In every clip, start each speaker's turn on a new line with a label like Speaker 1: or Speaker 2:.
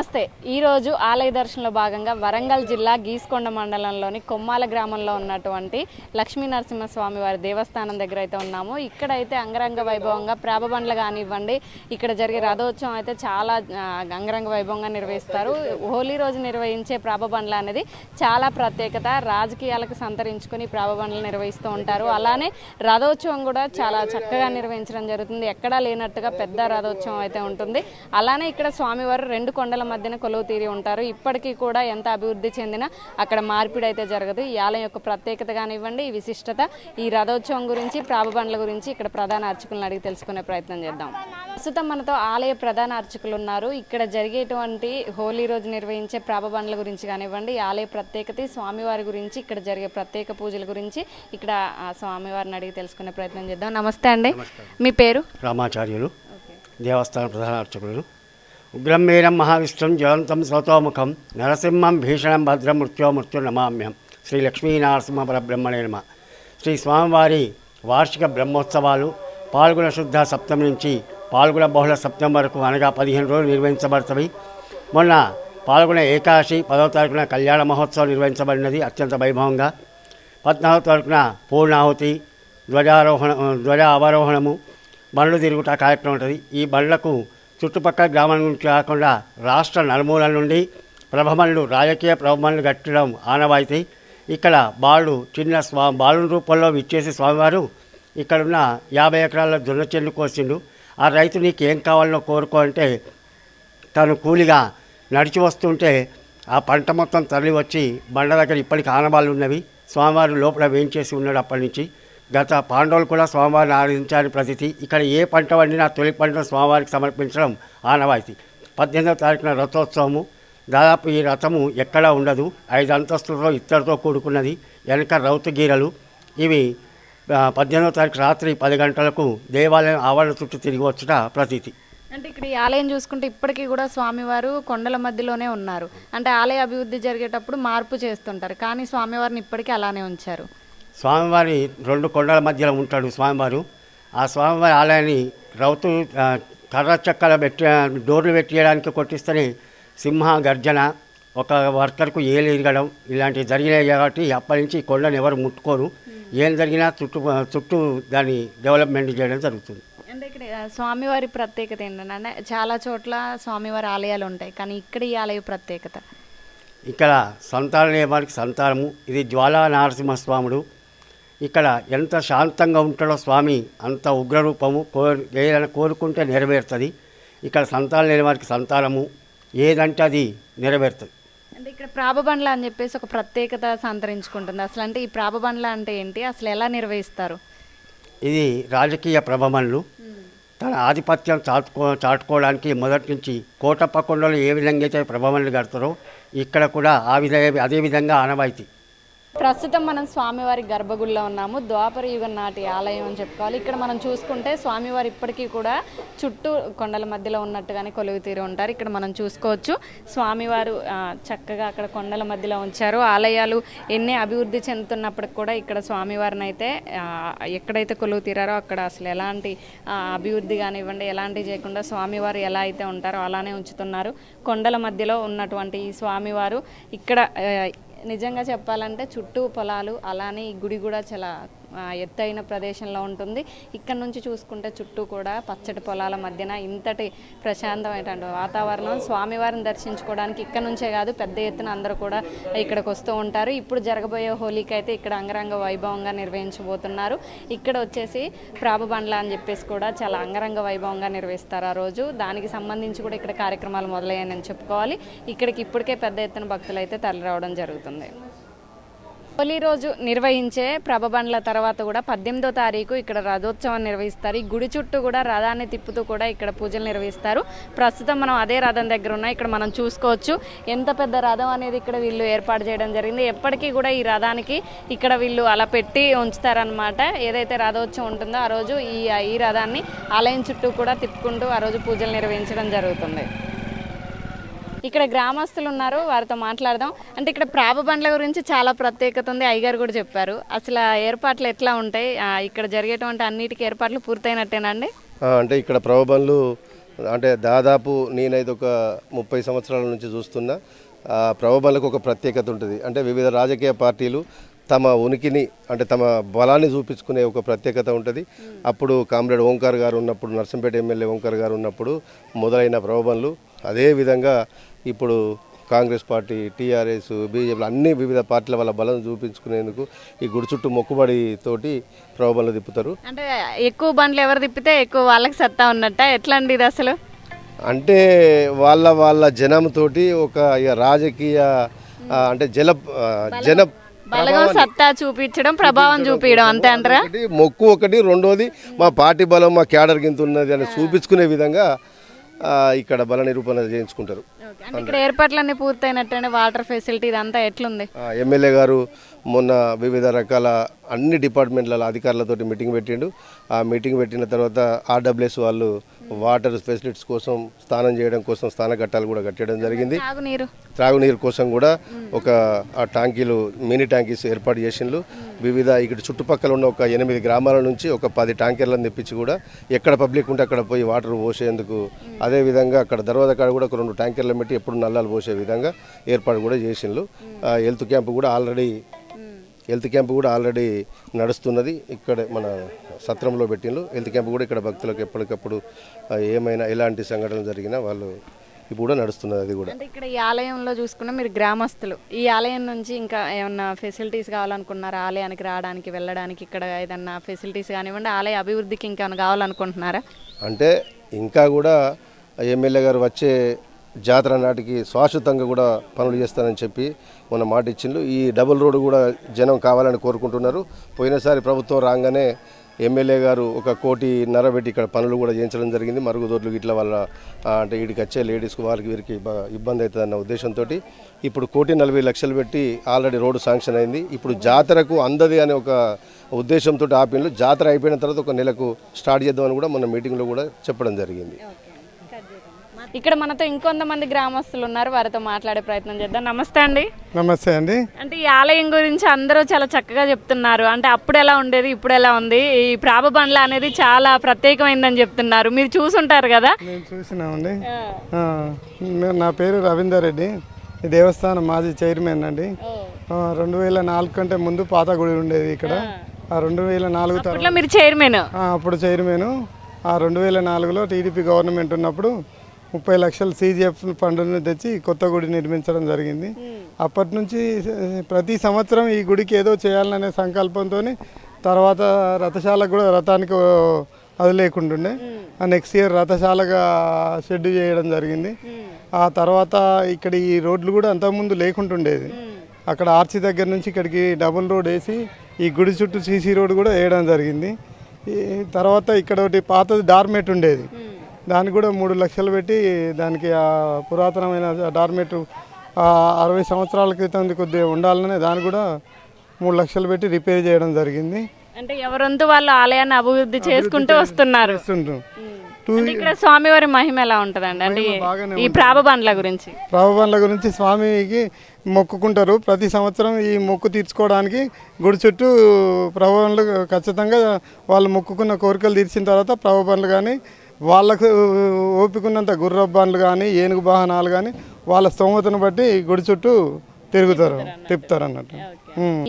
Speaker 1: నమస్తే. ఈరోజు ఆలయ దర్శనంలో భాగంగా వరంగల్ జిల్లా గీసుకొండ మండలంలోని కొమ్మాల గ్రామంలో ఉన్నటువంటి లక్ష్మీ నరసింహస్వామి వారి దేవస్థానం దగ్గర అయితే ఉన్నాము. ఇక్కడైతే అంగరంగ వైభవంగా ప్రాభబండ్లు కానివ్వండి ఇక్కడ జరిగే రథోత్సవం అయితే చాలా అంగరంగ వైభవంగా నిర్వహిస్తారు. హోలీ రోజు నిర్వహించే ప్రాభబండ్ల అనేది చాలా ప్రత్యేకత. రాజకీయాలకు సంతరించుకొని ప్రాభబండ్లు నిర్వహిస్తూ ఉంటారు. అలానే రథోత్సవం కూడా చాలా చక్కగా నిర్వహించడం జరుగుతుంది. ఎక్కడా లేనట్టుగా పెద్ద రథోత్సవం అయితే ఉంటుంది. అలానే ఇక్కడ స్వామివారు రెండు కొండల మధ్యన కొలువు తీరి ఉంటారు. ఇప్పటికీ కూడా ఎంత అభివృద్ధి చెందినా అక్కడ మార్పిడి అయితే జరగదు. ఈ ఆలయం యొక్క ప్రత్యేకత కానివ్వండి ఈ విశిష్టత ఈ రథోత్సవం గురించి ప్రాబబండ్ల గురించి ఇక్కడ ప్రధాన అర్చకులను అడిగి తెలుసుకునే ప్రయత్నం చేద్దాం. ప్రస్తుతం మనతో ఆలయ ప్రధాన అర్చకులు ఉన్నారు. ఇక్కడ జరిగేటువంటి హోలీ రోజు నిర్వహించే ప్రాబబండ్ల గురించి కానివ్వండి ఈ ఆలయ ప్రత్యేకత స్వామివారి గురించి ఇక్కడ జరిగే ప్రత్యేక పూజల గురించి ఇక్కడ స్వామివారిని అడిగి తెలుసుకునే ప్రయత్నం చేద్దాం. నమస్తే అండి. మీ పేరు?
Speaker 2: రామాచార్యులు. దేవస్థాన ప్రధాన అర్చకులు. ఉగ్రం వీరం మహావిష్ణుం జ్వలంతం సోతోముఖం నరసింహం భీషణం భద్రం మృత్యో మృత్యు నమామ్యం శ్రీ లక్ష్మీనరసింహ పరబ్రహ్మణే నమ శ్రీ స్వామివారి వార్షిక బ్రహ్మోత్సవాలు పాల్గొన శుద్ధ సప్తమి నుంచి పాల్గొన బహుళ సప్తం వరకు అనగా పదిహేను రోజులు నిర్వహించబడతాయి మొన్న పాల్గొన ఏకాదశి పదవ తారీఖున కళ్యాణ మహోత్సవం నిర్వహించబడినది అత్యంత వైభవంగా. పద్నాలుగు తారీఖున పూర్ణాహుతి ధ్వజారోహణ ధ్వజ అవరోహణము బండ్లు తిరుగుట కార్యక్రమం ఉంటుంది. ఈ బండ్లకు చుట్టుపక్కల గ్రామం నుంచి కాకుండా రాష్ట్ర నలుమూలల నుండి ప్రభమనులు రాజకీయ ప్రభమనులు కట్టడం ఆనవాయితీ. ఇక్కడ బాలు చిన్న స్వా బాలు రూపంలో విచ్చేసి స్వామివారు ఇక్కడున్న యాభై ఎకరాల జొన్న చెల్లు కోసిండు. ఆ రైతు నీకు ఏం కావాలో కోరుకో అంటే తను కూలిగా నడిచి వస్తుంటే ఆ పంట మొత్తం తరలి వచ్చి బండ దగ్గర ఇప్పటికి ఆనవాళ్ళు ఉన్నవి. స్వామివారు లోపల వేయించేసి ఉన్నాడు అప్పటి నుంచి. గత పాండవులు కూడా స్వామివారిని ఆరాధించాలని ప్రతిథి ఇక్కడ ఏ పంట వండినా తొలి పంట స్వామివారికి సమర్పించడం ఆనవాయితీ. పద్దెనిమిదవ తారీఖున రథోత్సవము. దాదాపు ఈ రథము ఎక్కడా ఉండదు. ఐదు అంతస్తులతో ఇత్తడితో కూడుకున్నది. వెనక రౌతు గీరలు. ఇవి పద్దెనిమిదవ తారీఖు రాత్రి పది గంటలకు దేవాలయం ఆవరణ చుట్టూ తిరిగి వచ్చుట ప్రతీతి.
Speaker 1: అంటే ఇక్కడ ఈ ఆలయం చూసుకుంటే ఇప్పటికీ కూడా స్వామివారు కొండల మధ్యలోనే ఉన్నారు. అంటే ఆలయ అభివృద్ధి జరిగేటప్పుడు మార్పు చేస్తుంటారు. కానీ స్వామివారిని ఇప్పటికీ అలానే ఉంచారు.
Speaker 2: స్వామివారి రెండు కొండల మధ్యలో ఉంటాడు స్వామివారు. ఆ స్వామివారి ఆలయాన్ని రౌతు కర్ర చెక్కల పెట్టి డోర్లు పెట్టేయడానికి కొట్టిస్తేనే సింహ గర్జన ఒక వర్కర్కు ఏలు ఇరగడం ఇలాంటివి జరిగినాయి కాబట్టి అప్పటి నుంచి కొండను ఎవరు ముట్టుకోరు. ఏం జరిగినా చుట్టూ చుట్టూ దాన్ని డెవలప్మెంట్ చేయడం జరుగుతుంది.
Speaker 1: అంటే ఇక్కడ స్వామివారి ప్రత్యేకత ఏంటంటే చాలా చోట్ల స్వామివారి ఆలయాలు ఉంటాయి కానీ ఇక్కడ ఈ ఆలయ ప్రత్యేకత?
Speaker 2: ఇక్కడ సంతాన నియమానికి సంతానము. ఇది జ్వాలా నరసింహస్వాముడు ఇక్కడ ఎంత శాంతంగా ఉంటాడో స్వామి అంత ఉగ్రరూపము కో ఏదైనా కోరుకుంటే నెరవేరుతుంది. ఇక్కడ సంతాన నియమానికి సంతానము ఏదంటే అది నెరవేరుతుంది.
Speaker 1: అంటే ఇక్కడ ప్రాబబండ్ల అని చెప్పేసి ఒక ప్రత్యేకత సంతరించుకుంటుంది. అసలు అంటే ఈ ప్రాబబండ్ల అంటే ఏంటి? అసలు ఎలా నిర్వహిస్తారు?
Speaker 2: ఇది రాజకీయ ప్రభమనులు తన ఆధిపత్యం చాటుకో చాటుకోవడానికి మొదటి నుంచి కోటప్ప కొండలు ఏ విధంగా అయితే ప్రభమనులు కడతారో ఇక్కడ కూడా ఆ విధ అదే విధంగా ఆనవాయితీ.
Speaker 1: ప్రస్తుతం మనం స్వామివారి గర్భగుడిలో ఉన్నాము. ద్వాపర యుగం నాటి ఆలయం అని చెప్పుకోవాలి. ఇక్కడ మనం చూసుకుంటే స్వామివారు ఇప్పటికీ కూడా చుట్టూ కొండల మధ్యలో ఉన్నట్టుగానే కొలువుతీరు ఉంటారు. ఇక్కడ మనం చూసుకోవచ్చు. స్వామివారు చక్కగా అక్కడ కొండల మధ్యలో ఉంచారు. ఆలయాలు ఎన్ని అభివృద్ధి చెందుతున్నప్పటికి కూడా ఇక్కడ స్వామివారిని అయితే ఎక్కడైతే కొలువు తీరారో అక్కడ అసలు ఎలాంటి అభివృద్ధి కానివ్వండి ఎలాంటివి చేయకుండా స్వామివారు ఎలా అయితే ఉంటారో అలానే ఉంచుతున్నారు. కొండల మధ్యలో ఉన్నటువంటి ఈ స్వామివారు ఇక్కడ నిజంగా చెప్పాలంటే చుట్టూ పొలాలు అలానే ఈ గుడి కూడా చాలా ఎత్తైన ప్రదేశంలో ఉంటుంది. ఇక్కడ నుంచి చూసుకుంటే చుట్టూ కూడా పచ్చటి పొలాల మధ్యన ఇంతటి ప్రశాంతమైనటువంటి వాతావరణం. స్వామివారిని దర్శించుకోవడానికి ఇక్కడ నుంచే కాదు పెద్ద ఎత్తున అందరూ కూడా ఇక్కడికి వస్తూ ఉంటారు. ఇప్పుడు జరగబోయే హోలీకి అయితే ఇక్కడ అంగరంగ వైభవంగా నిర్వహించబోతున్నారు. ఇక్కడ వచ్చేసి ప్రాభబండ్ల అని చెప్పేసి కూడా చాలా అంగరంగ వైభవంగా నిర్వహిస్తారు ఆ రోజు. దానికి సంబంధించి కూడా ఇక్కడ కార్యక్రమాలు మొదలయ్యాయని చెప్పుకోవాలి. ఇక్కడికి ఇప్పటికే పెద్ద ఎత్తున భక్తులు అయితే తరలి రావడం జరుగుతుంది. హోలీ రోజు నిర్వహించే ప్రభబండ్ల తర్వాత కూడా పద్దెనిమిదో తారీఖు ఇక్కడ రథోత్సవం నిర్వహిస్తారు. ఈ గుడి చుట్టూ కూడా రథాన్ని తిప్పుతూ కూడా ఇక్కడ పూజలు నిర్వహిస్తారు. ప్రస్తుతం మనం అదే రథం దగ్గర ఉన్నాం. ఇక్కడ మనం చూసుకోవచ్చు ఎంత పెద్ద రథం అనేది ఇక్కడ వీళ్ళు ఏర్పాటు చేయడం జరిగింది. ఎప్పటికీ కూడా ఈ రథానికి ఇక్కడ వీళ్ళు అలా పెట్టి ఉంచుతారనమాట ఏదైతే రథోత్సవం ఉంటుందో ఆ రోజు ఈ ఈ రథాన్ని ఆలయం చుట్టూ కూడా తిప్పుకుంటూ ఆ రోజు పూజలు నిర్వహించడం జరుగుతుంది. ఇక్కడ గ్రామస్తులు ఉన్నారు వారితో మాట్లాడదాం. అంటే ఇక్కడ ప్రాబబండ్ల గురించి చాలా ప్రత్యేకత ఉంది అయ్యగారు కూడా చెప్పారు. అసలు ఏర్పాట్లు ఎట్లా ఉంటాయి? ఆ, ఇక్కడ జరిగేటువంటి అన్నిటికీ ఏర్పాట్లు పూర్తయినట్టేనండి?
Speaker 3: ఆ, అంటే ఇక్కడ ప్రభబండ్లు అంటే దాదాపు నేనైతే ఒక ముప్పై సంవత్సరాల నుంచి చూస్తున్నా. ఆ ఒక ప్రత్యేకత ఉంటుంది. అంటే వివిధ రాజకీయ పార్టీలు తమ ఉనికిని అంటే తమ బలాన్ని చూపించుకునే ఒక ప్రత్యేకత ఉంటుంది. అప్పుడు కామ్రేడ్ ఓంకార్ గారు ఉన్నప్పుడు నర్సంపేట ఎమ్మెల్యే ఓంకార్ గారు ఉన్నప్పుడు మొదలైన ప్రభబంలు అదేవిధంగా ఇప్పుడు కాంగ్రెస్ పార్టీ టీఆర్ఎస్ బీజేపీ అన్ని వివిధ పార్టీల వాళ్ళ బలం చూపించుకునేందుకు ఈ గుడి చుట్టూ మొక్కుబడి తోటి ప్రభబంలు తిప్పుతారు.
Speaker 1: అంటే ఎక్కువ బండ్లు ఎవరు తిప్పితే ఎక్కువ వాళ్ళకి సత్తా ఉన్నట్ట? ఎట్లా అండి ఇది అసలు?
Speaker 3: అంటే వాళ్ళ వాళ్ళ జనంతోటి ఒక రాజకీయ అంటే జల జన
Speaker 1: బలగం సత్తా చూపించడం ప్రభావం చూపించడం అంతే అంటారా?
Speaker 3: మొక్కు ఒకటి రెండోది మా పార్టీ బలం మా క్యాడర్ కింద ఉన్నది అని చూపించుకునే విధంగా ఇక్కడ బల నిరూపణ చేయించుకుంటారు.
Speaker 1: ఇక్కడ ఏర్పాట్లన్నీ పూర్తయినట్టండి వాటర్ ఫెసిలిటీ ఇదంతా ఎట్లుంది?
Speaker 3: ఎమ్మెల్యే గారు మొన్న వివిధ రకాల అన్ని డిపార్ట్మెంట్ల అధికారులతోటి మీటింగ్ పెట్టిండు. ఆ మీటింగ్ పెట్టిన తర్వాత ఆర్డబ్ల్యూఎస్ వాళ్ళు వాటర్ ఫెసిలిటీస్ కోసం స్నానం చేయడం కోసం స్నాన ఘట్టాలు కూడా కట్టడం జరిగింది. త్రాగునీరు. కోసం కూడా ఒక ఆ ట్యాంకీలు మినీ ట్యాంకీస్ ఏర్పాటు చేసిండ్రు వివిధ ఇక్కడ చుట్టుపక్కల ఉన్న ఒక ఎనిమిది గ్రామాల నుంచి ఒక పది ట్యాంకర్లను తెప్పించి కూడా ఎక్కడ పబ్లిక్ ఉంటే అక్కడ పోయి వాటర్ పోసేందుకు. అదేవిధంగా అక్కడ దర్వాజా కాడ కూడా ఒక రెండు ట్యాంకర్లు పెట్టి ఎప్పుడు నల్లాలు పోసే విధంగా ఏర్పాటు కూడా చేసిండ్రు ఆ హెల్త్ క్యాంప్ కూడా ఆల్రెడీ హెల్త్ క్యాంప్ కూడా ఆల్రెడీ నడుస్తున్నది. ఇక్కడ మన సత్రంలో పెట్టిండ్రు. హెల్త్ క్యాంప్ కూడా ఇక్కడ భక్తులకు ఎప్పటికప్పుడు ఏమైనా ఎలాంటి సంఘటనలు జరిగినా వాళ్ళు ఇప్పుడు కూడా నడుస్తున్నది అది కూడా.
Speaker 1: అంటే ఇక్కడ ఈ ఆలయంలో చూసుకున్న మీరు గ్రామస్తులు ఈ ఆలయం నుంచి ఇంకా ఏమన్నా ఫెసిలిటీస్ కావాలనుకుంటున్నారా ఆలయానికి రావడానికి వెళ్ళడానికి ఇక్కడ ఏదన్నా ఫెసిలిటీస్ కానివ్వండి ఆలయ అభివృద్ధికి ఇంకేమైనా కావాలనుకుంటున్నారా?
Speaker 3: అంటే ఇంకా కూడా ఎమ్మెల్యే గారు వచ్చే జాతర నాటికి శాశ్వతంగా కూడా పనులు చేస్తానని చెప్పి మొన్న మాట ఇచ్చిండ్రు. ఈ డబుల్ రోడ్డు కూడా జనం కావాలని కోరుకుంటున్నారు. పోయినసారి ప్రభుత్వం రాగానే ఎమ్మెల్యే గారు ఒక కోటి నరబెట్టి ఇక్కడ పనులు కూడా చేయించడం జరిగింది. మరుగుదొడ్లు ఇట్లా వాళ్ళ అంటే వీడికి వచ్చే లేడీస్కి వారికి వీరికి ఇబ్బంది అవుతుందన్న ఉద్దేశంతో ఇప్పుడు కోటి నలభై లక్షలు పెట్టి ఆల్రెడీ రోడ్డు శాంక్షన్ అయింది. ఇప్పుడు జాతరకు అందది అనే ఒక ఉద్దేశంతో ఆపిన్లు జాతర అయిపోయిన తర్వాత ఒక నెలకు స్టార్ట్ చేద్దామని కూడా మన మీటింగ్లో కూడా చెప్పడం జరిగింది.
Speaker 1: ఇక్కడ మనతో ఇంకొంతమంది గ్రామస్తులు ఉన్నారు వారితో మాట్లాడే ప్రయత్నం చేద్దాం. నమస్తే అండి.
Speaker 4: నమస్తే అండి.
Speaker 1: అంటే ఈ ఆలయం గురించి అందరూ చాలా చక్కగా చెప్తున్నారు. అంటే అప్పుడు ఎలా ఉండేది ఇప్పుడు ఎలా ఉంది? ఈ ప్రాబబండ్ల అనేది చాలా ప్రత్యేకమైందని చెప్తున్నారు. మీరు చూసుంటారు కదా?
Speaker 4: నేను చూసినామండి. ఆ, నే- పేరు రవీందర్ రెడ్డి. ఈ దేవస్థానం మాజీ చైర్మన్ అండి. ఆ, రెండు వేల నాలుగు కంటే ముందు పాత గుడి ఉండేది ఇక్కడ. ఆ. రెండు వేల నాలుగు తర్వాత
Speaker 1: అప్పట్లో మీరు చైర్మన్.
Speaker 4: అప్పుడు చైర్మన్. ఆ రెండు వేల నాలుగులో టీడీపీ గవర్నమెంట్ ఉన్నప్పుడు ముప్పై లక్షలు సీజీఎఫ్ ఫండ్ని తెచ్చి కొత్త గుడి నిర్మించడం జరిగింది. అప్పటి నుంచి ఆ, ప్రతి సంవత్సరం ఈ గుడికి ఏదో చేయాలనే సంకల్పంతో తర్వాత రథశాలకు కూడా రథానికి అది లేకుంటుండే. ఆ నెక్స్ట్ ఇయర్ రథశాలగా షెడ్ చేయడం జరిగింది. ఆ తర్వాత ఇక్కడ ఈ రోడ్లు కూడా అంతకుముందు లేకుంటుండేది. అక్కడ ఆర్చి దగ్గర నుంచి ఇక్కడికి డబుల్ రోడ్ వేసి ఈ గుడి చుట్టూ సీసీ రోడ్ కూడా వేయడం జరిగింది. ఈ తర్వాత ఇక్కడ ఒకటి పాతది డార్మేట్ ఉండేది. దానికి కూడా మూడు లక్షలు పెట్టి దానికి ఆ పురాతనమైన డార్మేట్ అరవై సంవత్సరాల క్రితం కొద్దిగా ఉండాలనే దాన్ని కూడా మూడు లక్షలు పెట్టి రిపేర్ చేయడం జరిగింది.
Speaker 1: అంటే ఎవరంతు వాళ్ళు ఆలయాన్ని అభివృద్ధి చేసుకుంటూ వస్తున్నారు. ఇక్కడ స్వామివారి మహిమ ఎలా ఉంటదండి? అంటే ఈ ప్రాబబండ్ల గురించి.
Speaker 4: ప్రభావాల గురించి స్వామికి మొక్కుకుంటారు. ప్రతి సంవత్సరం ఈ మొక్కు తీర్చుకోవడానికి గుడి చుట్టూ ప్రభావాలు ఖచ్చితంగా వాళ్ళు మొక్కుకున్న కోరికలు తీర్చిన తర్వాత ప్రభావాలు కానీ వాళ్ళకు ఓపికన్నంత గుర్రబ్బాన్లు కానీ ఏనుగు వాహనాలు కానీ వాళ్ళ స్తోమతను బట్టి గుడి చుట్టూ తిరుగుతారు తిప్పుతారు అన్నట్టు.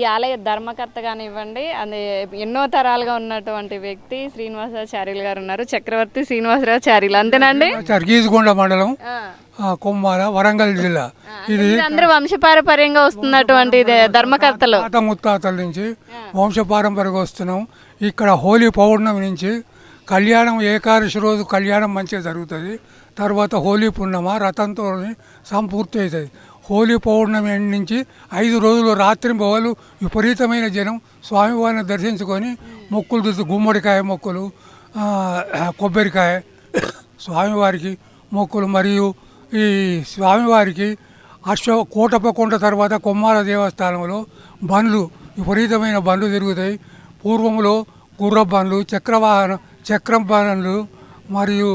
Speaker 1: ఈ ఆలయ ధర్మకర్త కానివ్వండి అది ఎన్నో తరాలుగా ఉన్నటువంటి వ్యక్తి శ్రీనివాసాచార్యులు గారు ఉన్నారు. చక్రవర్తి శ్రీనివాసరావు చార్యులు అంతేనండి
Speaker 5: గీజుగొండ మండలం కొమ్మాల వరంగల్ జిల్లా. ఇది
Speaker 1: అందరూ వంశపారపర్యంగా వస్తున్నటువంటి ఇది ధర్మకర్తలు.
Speaker 5: తాత ముత్తాతల నుంచి వంశపారంపర్యంగా వస్తున్నాం. ఇక్కడ హోలీ పౌర్ణమి నుంచి కళ్యాణం ఏకాదశి రోజు కళ్యాణం మంచిగా జరుగుతుంది. తర్వాత హోలీ పున్నమ రథంతో సంపూర్తి అవుతుంది. హోలీ పౌర్ణమి నుంచి ఐదు రోజులు రాత్రి బొవలు విపరీతమైన జనం స్వామివారిని దర్శించుకొని మొక్కులు తీసు గుమ్మడికాయ మొక్కులు కొబ్బరికాయ స్వామివారికి మొక్కులు మరియు ఈ స్వామివారికి అశ్వ కోటపకొండ తర్వాత కొమ్మాల దేవస్థానంలో బండ్లు విపరీతమైన బండ్లు తిరుగుతాయి. పూర్వంలో గుర్ర బండ్లు చక్రవాహన చక్రం మరియు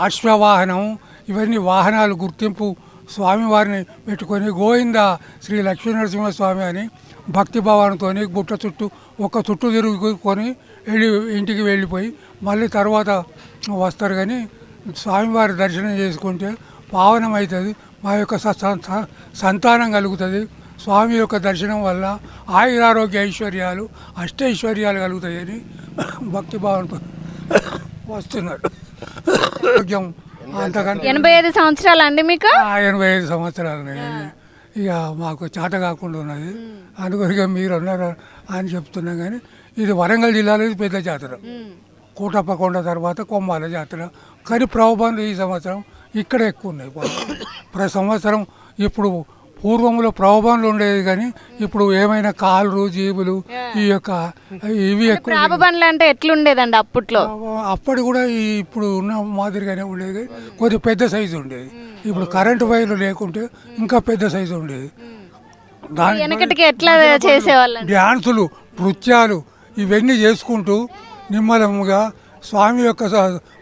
Speaker 5: అశ్వవాహనం ఇవన్నీ వాహనాలు గుర్తింపు స్వామివారిని పెట్టుకొని గోవింద శ్రీ లక్ష్మీనరసింహస్వామి అని భక్తి భావనతో గుట్ట చుట్టూ ఒక చుట్టూ తిరుగుకొని వెళ్ళి ఇంటికి వెళ్ళిపోయి మళ్ళీ తర్వాత వస్తారు కానీ స్వామివారి దర్శనం చేసుకుంటే పావనం అవుతుంది మా యొక్క స- స- సంతానం కలుగుతుంది. స్వామి యొక్క దర్శనం వల్ల ఆయురారోగ్య ఐశ్వర్యాలు అష్టైశ్వర్యాలు కలుగుతాయని భక్తిభావంతో వస్తున్నారు. ఆరోగ్యం అంతకంటే
Speaker 1: ఎనభై ఐదు సంవత్సరాలు అండి మీకు?
Speaker 5: ఆ, ఎనభై ఐదు సంవత్సరాలు ఇక మాకు చేత కాకుండా ఉన్నది. అందుకొరిగా మీరు ఉన్నారు అని చెప్తున్నాం కానీ ఇది వరంగల్ జిల్లాలో ఇది పెద్ద జాతర. కోటప్పకొండ తర్వాత కొమ్మాల జాతర. కానీ ప్రభుత్వాలు ఈ సంవత్సరం ఇక్కడ ఎక్కువ ఉన్నాయి. ప్రతి సంవత్సరం ఇప్పుడు పూర్వంలో ప్రభుత్వాలు ఉండేది కానీ ఇప్పుడు ఏమైనా కాళ్ళు జీబులు ఈ యొక్క ఇవి ఎక్కువ
Speaker 1: అంటే ఎట్లుండేదండి అప్పట్లో?
Speaker 5: అప్పటి కూడా ఈ ఇప్పుడు ఉన్న మాదిరిగానే ఉండేది. కొద్దిగా పెద్ద సైజు ఉండేది. ఇప్పుడు కరెంటు వైర్లు లేకుంటే ఇంకా పెద్ద సైజు ఉండేది. దాని
Speaker 1: వెనకటికి ఎట్లా చేసేవాళ్ళండి?
Speaker 5: డ్యాన్సులు నృత్యాలు ఇవన్నీ చేసుకుంటూ నిమ్మలముగా స్వామి యొక్క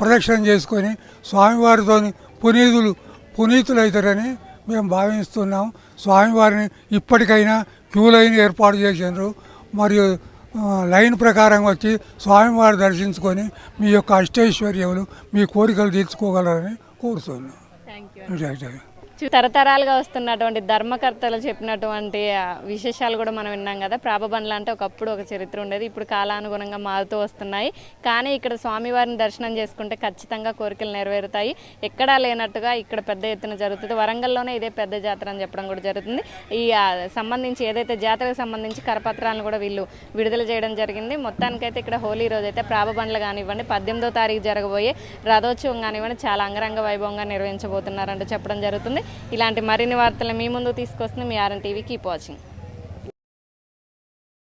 Speaker 5: ప్రదక్షిణ చేసుకొని స్వామివారితో పునీతులు పునీతులవుతారని మేము భావిస్తున్నాం. స్వామివారిని ఇప్పటికైనా క్యూ లైన్ ఏర్పాటు చేసినారు. మరియు లైన్ ప్రకారం వచ్చి స్వామివారి దర్శించుకొని మీ యొక్క అష్టైశ్వర్యములు మీ కోరికలు తీర్చుకోగలరని కోరుతున్నాం. Right, right.
Speaker 1: చూ- తరతరాలుగా వస్తున్నటువంటి ధర్మకర్తలు చెప్పినటువంటి విశేషాలు కూడా మనం విన్నాం కదా. ప్రాభబండ్లు అంటే ఒకప్పుడు ఒక చరిత్ర ఉండేది ఇప్పుడు కాలానుగుణంగా మారుతూ వస్తున్నాయి. కానీ ఇక్కడ స్వామివారిని దర్శనం చేసుకుంటే ఖచ్చితంగా కోరికలు నెరవేరుతాయి. ఎక్కడా లేనట్టుగా ఇక్కడ పెద్ద ఎత్తున జరుగుతుంది. వరంగల్లోనే ఇదే పెద్ద జాతర అని చెప్పడం కూడా జరుగుతుంది. ఈ సంబంధించి ఏదైతే జాతరకు సంబంధించి కరపత్రాలను కూడా వీళ్ళు విడుదల చేయడం జరిగింది. మొత్తానికైతే ఇక్కడ హోలీ రోజు అయితే కానివ్వండి పద్దెనిమిదో తారీఖు జరగబోయే రథోత్సవం కానివ్వండి చాలా అంగరంగ వైభవంగా నిర్వహించబోతున్నారంటూ చెప్పడం జరుగుతుంది. ఇలాంటి మరిన్ని వార్తలు మీ ముందు తీసుకొస్తుంది మీ ఆర్ఎన్ టీవీ. Keep watching